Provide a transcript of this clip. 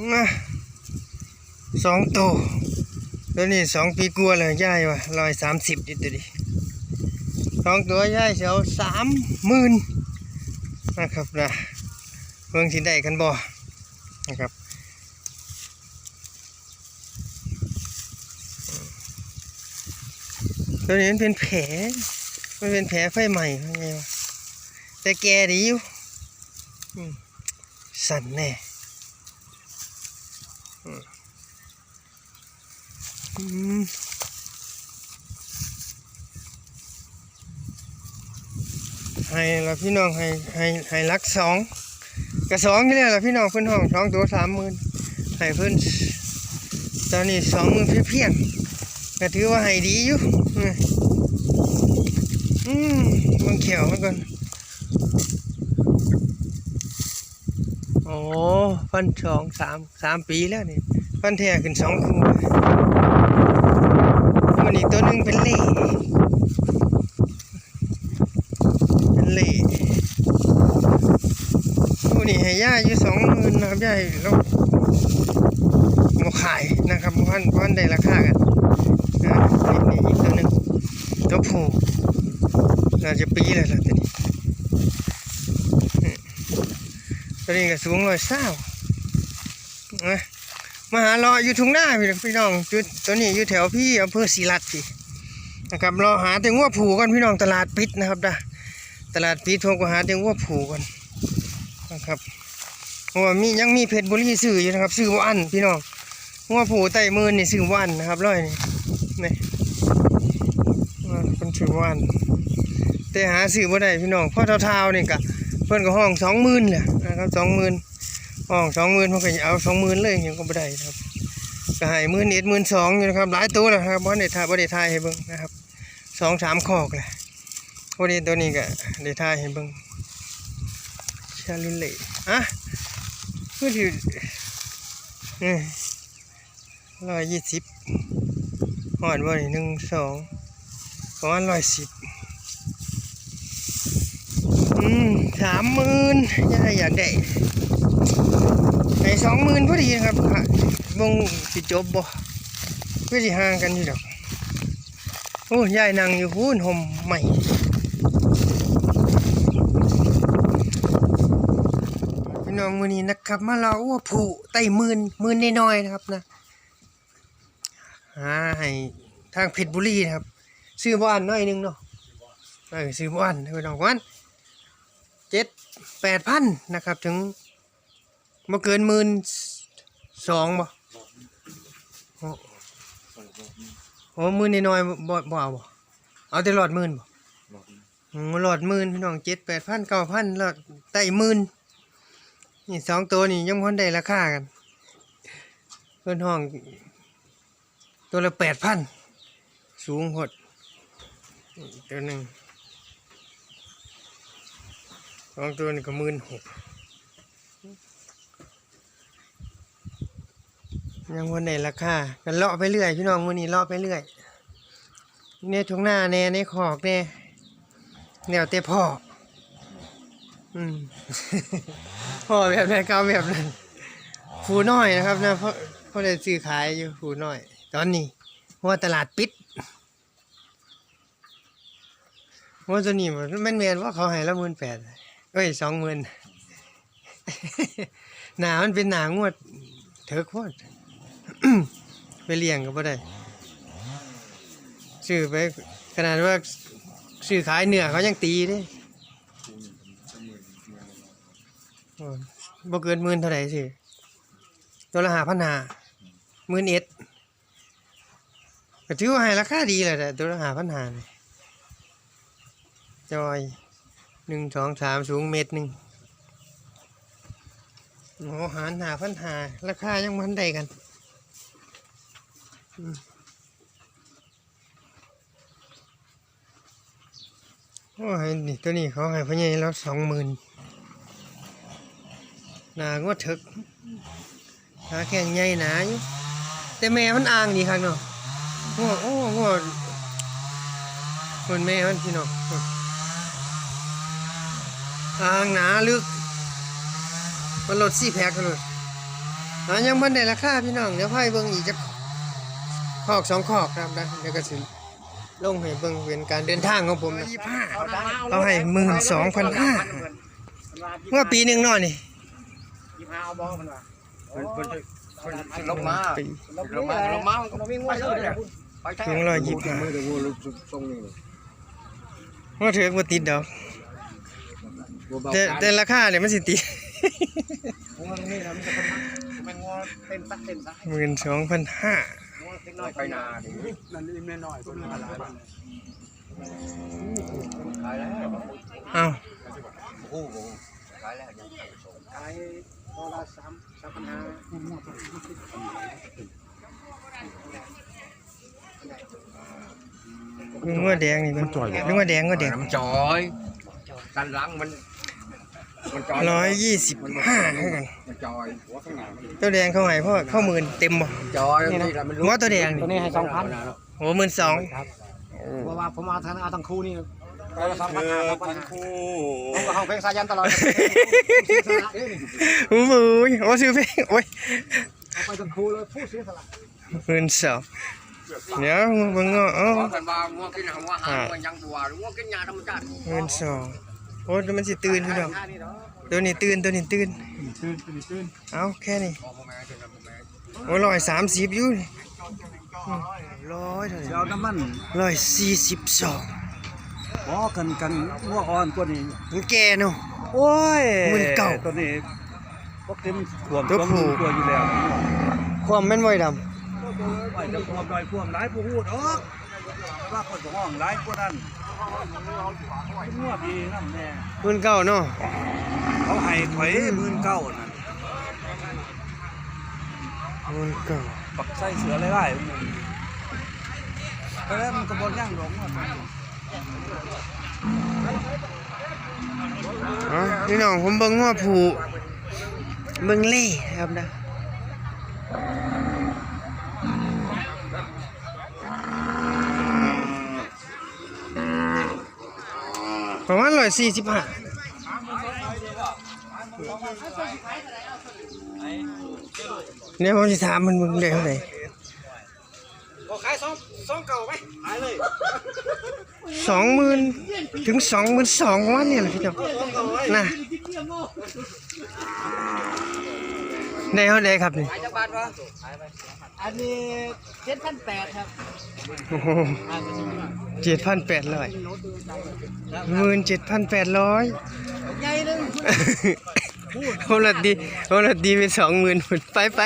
นะสองตัวตัวนี้สองปีกลัวเลยย่ายวะร้อยสามสิบดิตัวดิสองตัวย่ายเสียวสามหมื่นนะครับนะเบิ่งสิได้กันบ่นะครับตัวนี้มันเป็นแผลมันเป็นแผลไฟใหม่ไงวะแต่แกดีอยู่สั่นแน่ ให้ละพี่น้องให้ให้ให้รักสองกระสองนี่แหละพี่น้องเพิ่นห้องสองตัวสามหมื่นให้เพิ่นตอนนี้สองหมื่นเพียงก็ถือว่าให้ดีอยู่อืมอืมมันเขียวมันก่อน อ้ฟันสองสามสามปีแล้วนี่ฟันแท้ขึ้นสองคู่มันอีกตัวหนึ่งเป็นเล่เป็นเล่คู่นี้ให้ย่าอยู่สองหมื่นนะครับย่าแล้วมาขายนะครับพันพันได้ราคากันอ่านี่นี่อีกตัวหนึ่งตัวผู้น่าจะปีเลยล่ะตัวนี้ ตัวนี้ก็สูงร้อยเศร้ามาหารออยู่ทุ่งหน้าพี่น้องพี่น้องจุดตัวนี้อยู่แถวพี่อำเภอศรีรัตน์พี่นะครับรอหาแต่งัวผูก่อนพี่น้องตลาดปิดนะครับนะตลาดปิดผมก็หาแต่งัวผูก่อนนะครับเพราะว่ามียังมีเพชรบุรีซื้ออยู่นะครับซื้อว่านพี่น้องงัวผูไต่มือนี่ซื้อว่านนะครับร้อยนี่นี่เป็นซื้อว่านแต่หาซื้อบ่ได้พี่น้องเพ่อเท่าๆนี่กะเพื่อนก็ห้องสองหมื่นแหละ นะครับสองหมื่นห้องสองหมื่นเพื่อนก็เอาสองหมื่นเลยยังก็ไม่ได้ครับก็ให้หมื่นเอ็ดหมื่นสองอยู่นะครับหลายตัวแล้วครับบ่ได้ทายบ่ได้ทายให้เบิ่งนะครับสองสามคอกแหละวันนี้ตัวนี้ก็ได้ทายให้เบิ่งชาลินเล่อะเพื่อที่นี่ร้อยยี่สิบหอดบ่นี่หนึ่งสองประมาณร้อยสิบ อืมสามหมื่นยายอยากได้ในสองหมื่นพอดีนะครับวงสิจบบ่เพื่อสิห่างกันอยู่ดอกโอ้ยายนั่งอยู่พูนห่มใหม่พี่น้องมือนี้นะครับ มาเราว่าผูไต่มื่นมื่นน้อยๆนะครับนะหาให้ทางเพชรบุรีนะครับ ซื้อบ้านน้อยนึงเนาะซื้อบ้านพี่น้องวัน เจ็ดแปดพันนะครับ ถึงมาเกินหมื่นสองบ่โอ้หมื่นน้อยๆบ่บ่เอาบ่เอาแต่หลอดหมื่นบ่อืมหลอดหมื่นพี่น้องเจ็ดแปดพันเก้าพันหลอดไต่หมื่นนี่สองตัวนี่ยังพอนได้ราคากันเพิ่นห้อง ตัวละแปดพันสูงหดตัวหนึ่ง ส องตัวนี่ก็มื่นหกยังวันไหนราคากันเลาะไปเรื่อยพี่น้องมือนี้เลาะไปเรื่อยในทุ่งหน้าแน่ในขอกแน่แนวเตะพ่ออืมพ่อแบบนั้นก็เอาแบบนั้นผูน้อยนะครับนะเพราะเพราะได้ซื้อขายอยู่ผูน้อย ตอนนี้เพราะว่าตลาดปิดว่าตัวนี้มันแม่นแมนว่าเขาให้ละหมื่นแปด เอ้ยสองหมื่นหนามันเป็นหนางวด เถอะโคตรไปเลี้ยงก็บ่ได้ซื้อไป ขนาดว่าซื้อขายเนื้อเขายังตีด้โอ้ยบ่เกินหมื่นเท่าไหร่สิตัวละหาพันหาหมื่นเอ็ดก็ถือว่าให้ราคาดีแหละแต่ตัวละหาพันหาจอย หนึ่งสองสามสูงเมตรหนึ่งโอ้หารหาพันหาราคายังมันได้กันโอ้ยนี่ตัวนี้เขาให้พ่อใหญ่แล้วสองหมื่นหนางวดถึกหาแข่งใหญ่หนาอยู่แต่แม่มันอ่างดีครับเนาะโอ้โอ้โอ้คนแม่มันพี่เนาะ ทางหนาลึก มันลดสี่แพ็คกันเลยอ๋อยังพันได้ราคาพี่น้องเดี๋ยวพ่อยเบิ่งอีกจะขอกสองขอกครับนะเดี๋ยวก็สิลงให้เบิ่งเป็นการเดินทางของผมนะยี่ห้าเอาให้หมื่นสองพันห้าเมื่อปีหนึ่งเนอนนี่ยี่ห้าเอาบองมันว่าเพิ่นเพิ่นเพิ่นสิลงมาปีลงมาลงมามันก็บ่มีงวดเลยเนี่ยไปแท้ถึงร้อยยี่ห้ามือเดี๋ยววัวลุกทรงนี่เมื่อถือว่าติดดอก วัวเบาแต่แต่ราคาเนี่ยมันสิติดวัวนี่นะมันจะเป็นมันงัวเต้นสักเต้นสักหมื่นสองพันห้างัวเล็กน้อยไปนาดินั่นนี่แม่น้อยคนละหลายบาทขายแล้วเอ้าโอ้โหขายแล้วยังส่งขายตัวละสามสามพันห้าลุงว่าแดงนี่มันลุงว่าแดงก็แดงน้ำจอยด้านหลังมัน มันจอยร้อยยี่สิบห้าเท่ากันมันจอยหัวข้างหน้ามันตัวแดงเข้าไหนเพราะว่าเข้าหมื่นเต็มบ่จอยนี่แหละมันหัวตัวแดงนี่ตัวนี้ให้สองพันโอ้หมื่นสองเพราะว่าผมเอาทั้งเอาทั้งคู่นี่ตัวละสองพันห้าสองพันห้าผมก็ห้องเพลงสายันตลอดโอ้โหโอ้ซื้อเพลงโอ้ยเอาไปทั้งคู่เลยผู้เสียสละหมื่นสองเดี๋ยวเบิ่งเอ๋อขอกันว่างัวกินหัวหางงัวยังบัวงัวกินยาธรรมชาติหมื่นสอง โอ้ยมันสิตื่นพี่น้องค่านี่เนาะตัวนี้ตื่นตัวนี้ตื่นตื่นตื่นตื่นเอาแค่นี้พ่อแม่จนพ่อแม่โอ้ร้อยสามสิบอยู่นี่อืมร้อยเท่าไหร่เอาน้ำมันร้อยสี่สิบสองบ่กันกันงัวอ่อนกว่านี้มันแก่เนาะโอ้ยมันเก่าตัวนี้พวกเต็มท่วมตัวท่วมผู้ตัวอยู่แล้วความแม่นบ่อยดไว้จะท่วมหน่อยท่วมหลายผู้ฮู้ดอกว่าคนของห้องหลายกว่านั้น งัวดีนำแน่ำหมื่นเก้าเนาะเขาให้ข่อยหมื่นเก้านั่นหมื่นเก้าปักใส่เสือหลายๆมันแต่แล้วมันก็บ่ย่างดอกว่าอ๋อพี่น้องผมเบิ่งว่าผูเบิ่งเล่ครับนะป ระมาณร้อยสี่สิบห้าเนี่ยผมจะถามมันมึงได้เท่าไหร่ขายสองสองเก่าไหมขายเลยสองหมื่นถึงสองหมื่นสองวันเนี่ยแหละพี่น้องนะ ได้เท่าไหร่ครับนี่ขายจักบาทวะอันนี้เจ็ดพันแปดครับโอ้โหเจ็ดพันแปดร้อยหมื่นเจ็ดพันแปดร้อยใหญ่เลยคนละดีคนละดีเป็นสองหมื่นไปไป